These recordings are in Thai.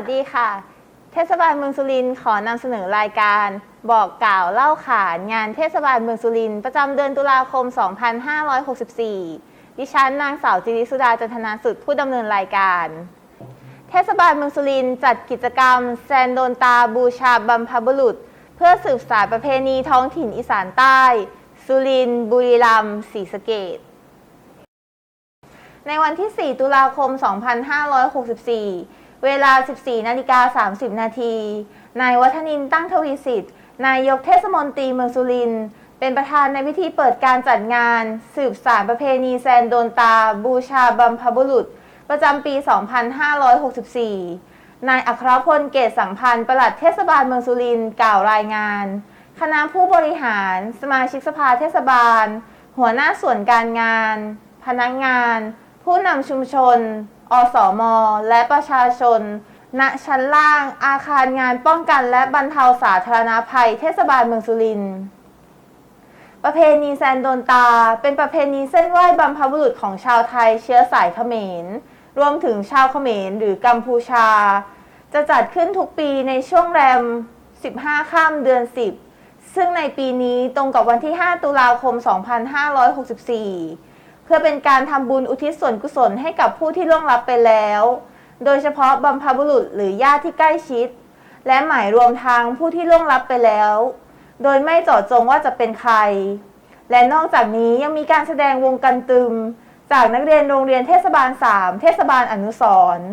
สวัสดีค่ะ เทศบาลเมืองสุรินทร์ขอนำเสนอรายการ บอกกล่าวเล่าขานงานเทศบาลเมืองสุรินทร์ประจำเดือนตุลาคม 2564 ดิฉันนางสาวจิริสุดาจันทนาสุดผู้ดำเนินรายการ เทศบาลเมืองสุรินทร์จัดกิจกรรม แซนโดนตาบูชาบัมพบุรุษ เพื่อสืบสานประเพณีท้องถิ่นอีสานใต้ สุรินทร์บุรีรัมย์ศรีสะเกษในวันที่ 4 ตุลาคม 2564 เวลา 14 นาฬิกา 30 นาที นายวัฒนินตั้งทวีสิทธิ์ นายกเทศมนตรีเมืองสุรินทร์เป็นประธานในพิธีเปิดการจัดงาน สืบสารประเพณีแซนโดนตา บูชาบัมพบุรุษ ประจำปี 2564 นายอัครพลเกตสังพันธ์ประหลัดเทศบาลเมืองสุรินทร์กล่าวรายงาน คณะผู้บริหาร สมาชิกสภาเทศบาล หัวหน้าส่วนการงาน พนักงาน ผู้นำชุมชน อสม และประชาชน ณ ชั้นล่าง อาคารงานป้องกันและบรรเทาสาธารณภัย เทศบาลเมืองสุรินทร์ ประเพณีแซนโดนตา เป็นประเพณีเส้นไหว้บรรพบุรุษของชาวไทยเชื้อสายเขมร รวมถึงชาวเขมรหรือกัมพูชา จะจัดขึ้นทุกปีในช่วงแรม 15 ข้ามเดือน 10 ซึ่งในปีนี้ตรงกับวันที่ 5 ตุลาคม 2564 พื่อเป็นการทำบุญอุทิศส่วนกุศลให้กับผู้ที่ล่วงลับไปแล้ว โดยเฉพาะบัมพบุรุษหรือญาติที่ใกล้ชิด และหมายรวมทางผู้ที่ล่วงลับไปแล้ว โดยไม่เจาะจงว่าจะเป็นใคร และนอกจากนี้ยังมีการแสดงวงกันตึม จากนักเรียนโรงเรียนเทศบาล 3 เทศบาลอนุสรณ์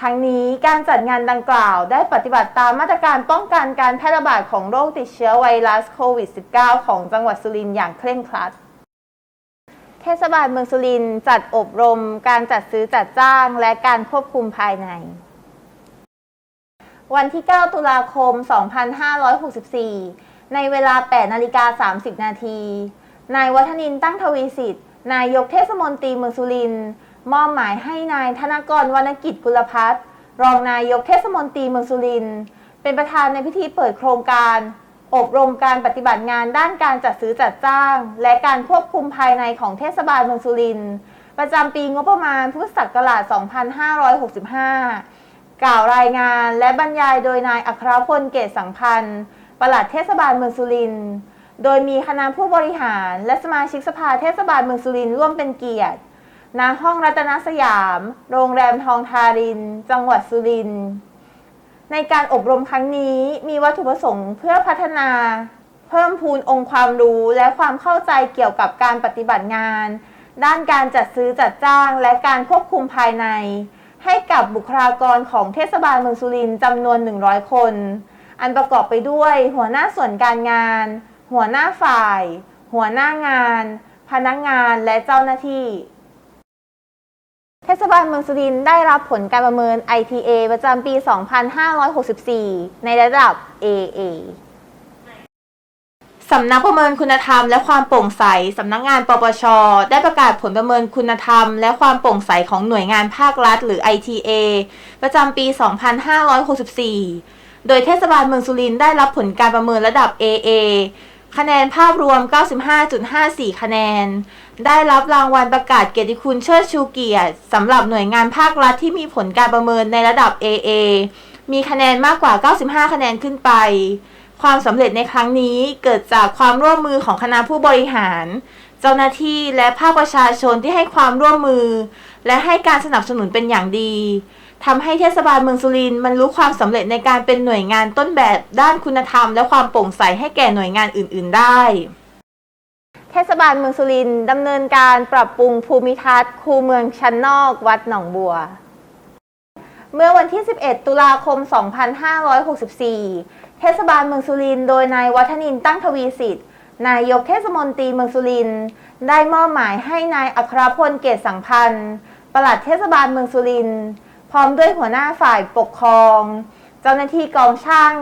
ทั้งนี้การจัดงานดังกล่าวได้ปฏิบัติตามมาตรการป้องกันการแพร่ระบาดของโรคติดเชื้อไวรัสโควิด -19 ของจังหวัดสุรินทร์อย่างเคร่งครัด เทศบาลเมืองสุรินทร์จัดอบรม การจัดซื้อจัดจ้าง และการควบคุมภายใน วันที่ 9 ตุลาคม 2564 ในเวลา 8 นาฬิกา 30 นาที นายวัฒนินตั้งทวีสิทธิ์ นายกเทศมนตรีเมืองสุรินทร์มอบหมายให้นายธนกรวรรณกิจกุลพัฒน์รองนายกเทศมนตรีเมืองสุรินทร์เป็นประธานในพิธีเปิดโครงการ อบรมการปฏิบัติงานด้านการจัดซื้อจัดจ้าง และการควบคุมภายในของเทศบาลเมืองสุรินทร์ประจำปีงบประมาณพุทธศักราช 2565 กล่าวรายงานและบรรยายโดยนายอัครพลเกตสังพันธ์ปลัดเทศบาลเมืองสุรินทร์โดยมีคณะผู้บริหาร และสมาชิกสภาเทศบาลเมืองสุรินทร์ร่วมเป็นเกียรติณห้องรัตนสยาม โรงแรมทองทาริน จังหวัดสุรินทร์ ในการอบรมครั้งนี้มีวัตถุประสงค์เพื่อพัฒนา เพิ่มพูนองค์ความรู้และความเข้าใจเกี่ยวกับการปฏิบัติงาน ด้านการจัดซื้อจัดจ้าง และการควบคุมภายใน ให้กับบุคลากรของเทศบาลเมืองสุรินทร์จำนวน 100 คน อันประกอบไปด้วย หัวหน้าส่วนการงาน หัวหน้าฝ่าย หัวหน้างาน พนักงานและเจ้าหน้าที่ เทศบาลเมืองสุรินทร์ได้รับผลการประเมิน ITA ประจำปี 2564 ในระดับ AA สำนักประเมินคุณธรรมและความโปร่งใส สำนักงานปปช ได้ประกาศผลประเมินคุณธรรม และความโปร่งใสของหน่วยงานภาครัฐ หรือ ITA ประจำปี 2564 โดยเทศบาลเมืองสุรินทร์ได้รับผลการประเมินระดับ AA คะแนนภาพรวม 95.54 คะแนน ได้รับรางวัลประกาศเกียรติคุณเชิดชูเกียรติสำหรับหน่วยงานภาครัฐที่มีผลการประเมินในระดับ AA มีคะแนนมากกว่า 95 คะแนนขึ้นไป ความสำเร็จในครั้งนี้เกิดจากความร่วมมือของคณะผู้บริหาร เจ้าหน้าที่และภาคประชาชนที่ให้ความร่วมมือ และให้การสนับสนุนเป็นอย่างดีทำให้เทศบาลเมืองสุรินทร์มันรู้ความสำเร็จในการเป็นหน่วยงานต้นแบบด้านคุณธรรม และความโปร่งใสให้แก่หน่วยงานอื่น ๆ ได้ เทศบาลเมืองสุรินทร์ดำเนินการปรับปรุงภูมิทัศน์คูเมืองชั้นนอกวัดหนองบัว เมื่อวันที่ 11 ตุลาคม 2564 เทศบาลเมืองสุรินทร์โดยนายวัฒนินตั้งทวีสิทธิ์ นายกเทศมนตรีเมืองสุรินทร์ได้มอบหมายให้นายอัครพลเกตสังพันธ์ปลัดเทศบาลเมืองสุรินทร์พร้อมด้วยหัวหน้าฝ่ายปกครอง เจ้าหน้าที่กองช่าง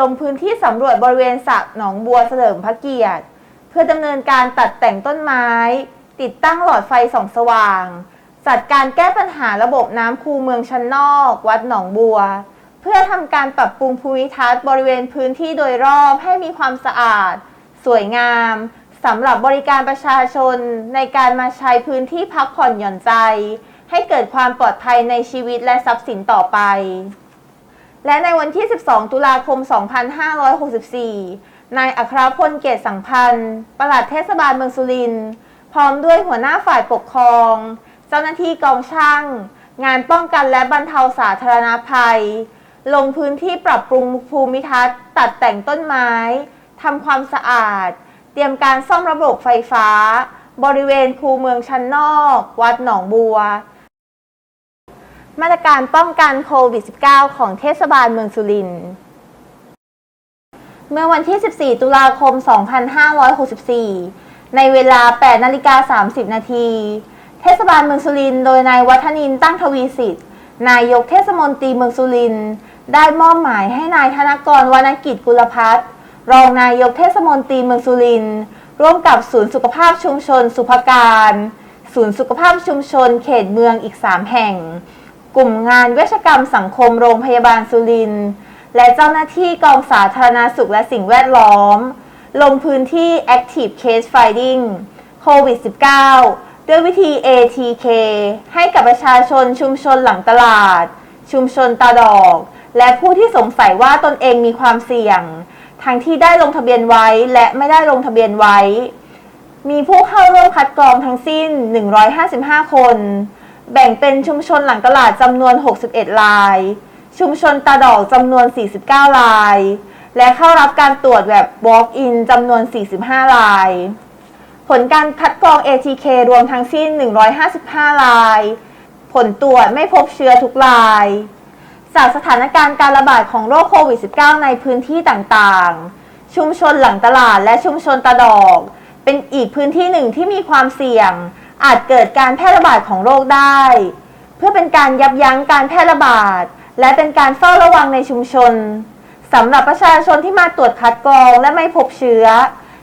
ลงพื้นที่สำรวจบริเวณสระหนองบัวเฉลิมพระเกียรติ พื่อดำเนินการตัดแต่งต้นไม้ ติดตั้งหลอดไฟส่องสว่าง จัดการแก้ปัญหาระบบน้ำคูเมืองชั้นนอก วัดหนองบัว เพื่อทำการปรับปรุงภูมิทัศน์บริเวณพื้นที่โดยรอบให้มีความสะอาด สวยงามสำหรับบริการประชาชนในการมาใช้พื้นที่พักผ่อนหย่อนใจ ให้เกิดความปลอดภัยในชีวิตและทรัพย์สินต่อไป และในวันที่ 12 ตุลาคม 2564 นายอัครพลเกตสังพันธ์ปลัดเทศบาลเมืองสุรินทร์พร้อมด้วยหัวหน้าฝ่ายปกครอง เจ้าหน้าที่กองช่าง งานป้องกันและบรรเทาสาธารณภัย ลงพื้นที่ปรับปรุงภูมิทัศน์ ตัดแต่งต้นไม้ทำความสะอาด เตรียมการซ่อมระบบไฟฟ้า บริเวณคูเมืองชั้นนอก วัดหนองบัว มาตรการป้องกันโควิด -19 ของเทศบาลเมืองสุรินทร์ เมื่อวันที่ 14 ตุลาคม 2564 ในเวลา 8 นาฬิกา 30 นาที เทศบาลเมืองสุรินทร์โดยนายวัฒนินตั้งทวีสิทธิ์ นายกเทศมนตรีเมืองสุรินทร์ได้มอบหมายให้นายธนกรวรรณกิจกุลพัฒน์รองนายกเทศมนตรีเมืองสุรินทร์ร่วมกับศูนย์สุขภาพชุมชน สุภการ ศูนย์สุขภาพชุมชน เขตเมืองอีก 3 แห่ง กลุ่มงานเวชกรรมสังคมโรงพยาบาลสุรินทร์ และเจ้าหน้าที่กองสาธารณสุขและสิ่งแวดล้อม ลงพื้นที่ Active Case Finding โควิด -19 ด้วยวิธี ATK ให้กับประชาชนชุมชนหลังตลาด ชุมชนตาดอก และผู้ที่สงสัยว่าตนเองมีความเสี่ยง ทั้งที่ได้ลงทะเบียนไว้และไม่ได้ลงทะเบียนไว้ มีผู้เข้าร่วมคัดกรองทั้งสิ้น 155 คน แบ่งเป็นชุมชนหลังตลาดจำนวน 61 ราย ชุมชนตาดอกจำนวน 49 ราย และเข้ารับการตรวจแบบ walk-in จำนวน 45 ราย ผลการคัดกรอง ATK รวมทั้งสิ้น 155 ราย ผลตรวจไม่พบเชื้อทุกราย จากสถานการณ์การระบาดของโรคโควิด -19 ในพื้นที่ต่างๆ ชุมชนหลังตลาดและชุมชนตาดอก เป็นอีกพื้นที่หนึ่งที่มีความเสี่ยง อาจเกิดการแพร่ระบาดของโรคได้ เพื่อเป็นการยับยั้งการแพร่ระบาด และเป็นการเฝ้าระวังในชุมชนสำหรับประชาชนที่มาตรวจคัดกรองและไม่พบเชื้อ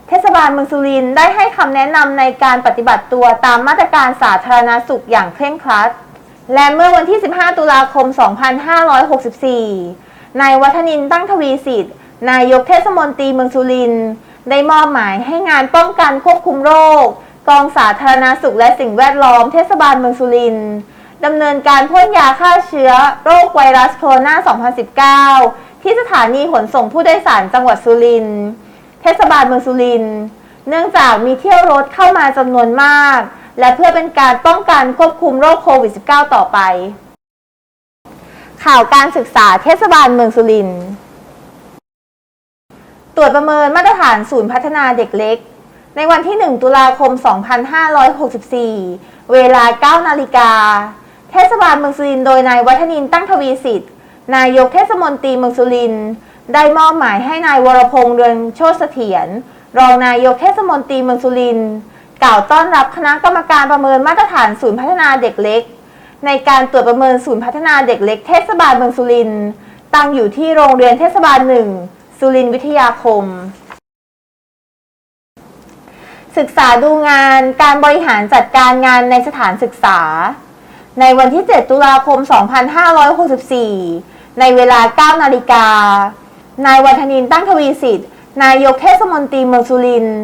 เทศบาลเมืองสุรินทร์ได้ให้คำแนะนำในการปฏิบัติตัวตามมาตรการสาธารณสุขอย่างเคร่งครัด และเมื่อวันที่ 15 ตุลาคม 2564 นายวัฒนินตั้งทวีสิทธิ์นายกเทศมนตรีเมืองสุรินทร์ได้มอบหมายให้งานป้องกันควบคุมโรค กองสาธารณสุขและสิ่งแวดล้อมเทศบาลเมืองสุรินทร์ ดำเนินการพ่นยาฆ่าเชื้อโรคไวรัสโคโรนา 2019 ที่สถานีขนส่งผู้โดยสารจังหวัดสุรินทร์เทศบาลเมืองสุรินทร์เนื่องจากมีเที่ยวรถเข้ามาจำนวนมาก และเพื่อเป็นการป้องกันควบคุมโรคโควิด -19 ต่อไป ข่าวการศึกษาเทศบาลเมืองสุรินทร์ตรวจประเมินมาตรฐานศูนย์พัฒนาเด็กเล็ก ในวันที่ 1 ตุลาคม 2564 เวลา 9 นาฬิกา เทศบาลเมืองสุรินทร์โดยนายวัฒนินตั้งทวีสิทธิ์ นายกเทศมนตรีเมืองสุรินทร์ได้มอบหมายให้นายวรพงษ์เรืองโชติเสถียรรองนายกเทศมนตรีเมืองสุรินทร์กล่าวต้อนรับคณะกรรมการประเมินมาตรฐานศูนย์พัฒนาเด็กเล็ก ในการตรวจประเมินศูนย์พัฒนาเด็กเล็ก เทศบาลเมืองสุรินทร์ตั้งอยู่ที่โรงเรียนเทศบาลหนึ่งสุรินทร์วิทยาคม ศึกษาดูงานการบริหารจัดการงานในสถานศึกษา ในวันที่ 7 ตุลาคม 2564 ในเวลา 9 นาฬิกา นายวัฒนินตั้งทวีสิทธิ์ นายกเทศมนตรีเมืองสุรินทร์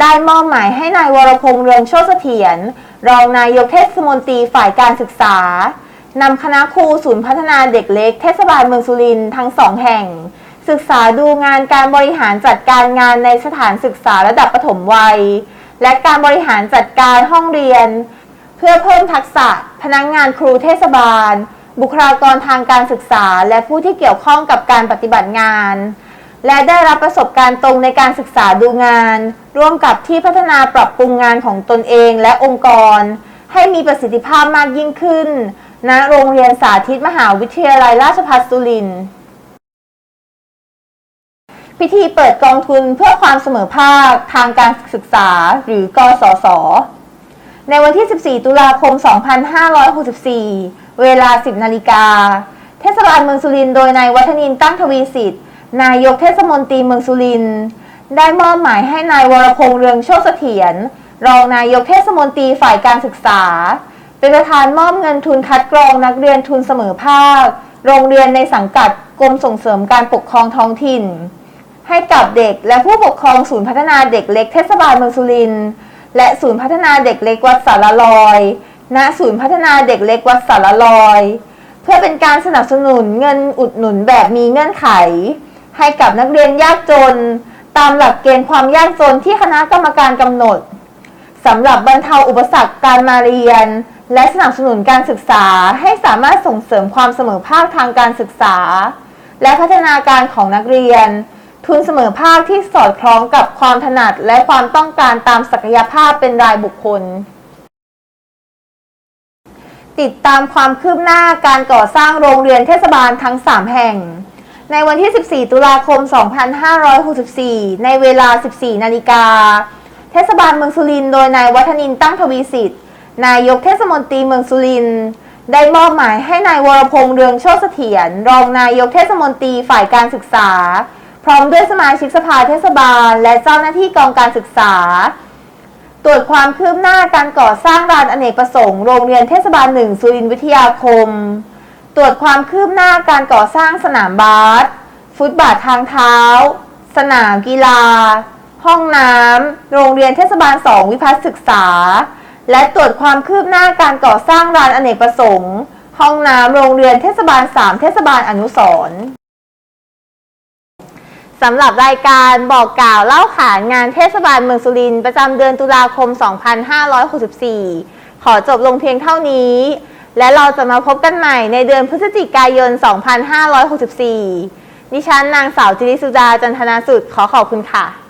ได้มอบหมายให้นายวรพงษ์เรืองโชติเสถียรรองนายกเทศมนตรีฝ่ายการศึกษานำคณะครูศูนย์พัฒนาเด็กเล็กเทศบาลเมืองสุรินทร์ทั้งสองแห่ง ศึกษาดูงานการบริหารจัดการงานในสถานศึกษาระดับประถมวัย และการบริหารจัดการห้องเรียน เพื่อเพิ่มทักษะ พนักงงานครูเทศบาล บุคลากรทางการศึกษา และผู้ที่เกี่ยวข้องกับการปฏิบัติงาน และได้รับประสบการณ์ตรงในการศึกษาดูงาน ร่วมกับที่พัฒนาปรับปรุงงานของตนเองและองค์กร ให้มีประสิทธิภาพมากยิ่งขึ้นณโรงเรียนสาธิตมหาวิทยาลัยราชภัฏสุรินทร์พิธีเปิดกองทุนเพื่อความเสมอภาคทางการศึกษาหรือกสศ ในวันที่ 14 ตุลาคม 2564 เวลา 10 นาฬิกา เทศบาลเมืองสุรินทร์โดยนายวัฒนินตั้งทวีสิทธิ์ นายกเทศมนตรีเมืองสุรินทร์ได้มอบหมายให้นายวรพงษ์เรืองโชติเสถียรรองนายกเทศมนตรีฝ่ายการศึกษา เป็นประธานมอบเงินทุนคัดกรองนักเรียนทุนเสมอภาค โรงเรียนในสังกัดกรมส่งเสริมการปกครองท้องถิ่น ให้กับเด็กและผู้ปกครองศูนย์พัฒนาเด็กเล็กเทศบาลเมืองสุรินทร์ และศูนย์พัฒนาเด็กเล็กวัดสารลอย ณ ศูนย์พัฒนาเด็กเล็กวัดสารลอย เพื่อเป็นการสนับสนุนเงินอุดหนุนแบบมีเงื่อนไข ให้กับนักเรียนยากจน ตามหลักเกณฑ์ความยากจนที่คณะกรรมการกำหนดสำหรับบรรเทาอุปสรรคการมาเรียน และสนับสนุนการศึกษาให้สามารถส่งเสริมความเสมอภาคทางการศึกษา และพัฒนาการของนักเรียน ทุนเสมอภาคที่สอดคล้องกับความถนัดและความต้องการตามศักยภาพเป็นรายบุคคล ติดตามความคืบหน้าการก่อสร้างโรงเรียนเทศบาลทั้ง 3 แห่ง ในวันที่ 14 ตุลาคม 2564 ในเวลา 14 นาฬิกา เทศบาลเมืองสุรินทร์โดยนายวัฒนินตั้งทวีสิทธิ์ นายกเทศมนตรีเมืองสุรินทร์ได้มอบหมายให้นายวรพงษ์เรืองโชติเสถียรรองนายกเทศมนตรีฝ่ายการศึกษา พร้อมด้วยสมาชิกสภาเทศบาล และเจ้าหน้าที่กองการศึกษา ตรวจความคืบหน้าการก่อสร้างลานอเนกประสงค์โรงเรียนเทศบาลหนึ่งสุรินทร์วิทยาคม ตรวจความคืบหน้าการก่อสร้างสนามบาสฟุตบาททางเท้า สนามกีฬา ห้องน้ำโรงเรียนเทศบาล2วิพัฒน์ศึกษา และตรวจความคืบหน้าการก่อสร้างลานอเนกประสงค์ ห้องน้ำโรงเรียนเทศบาล3เทศบาลอนุสร สำหรับรายการบอกกล่าวเล่าขานงานเทศบาลเมืองสุรินทร์ประจำเดือนตุลาคม 2564 ขอจบลงเพียงเท่านี้ และเราจะมาพบกันใหม่ในเดือนพฤศจิกายน 2564 ดิฉันนางสาวจิริสุดาจันทนาสุดขอขอบคุณค่ะ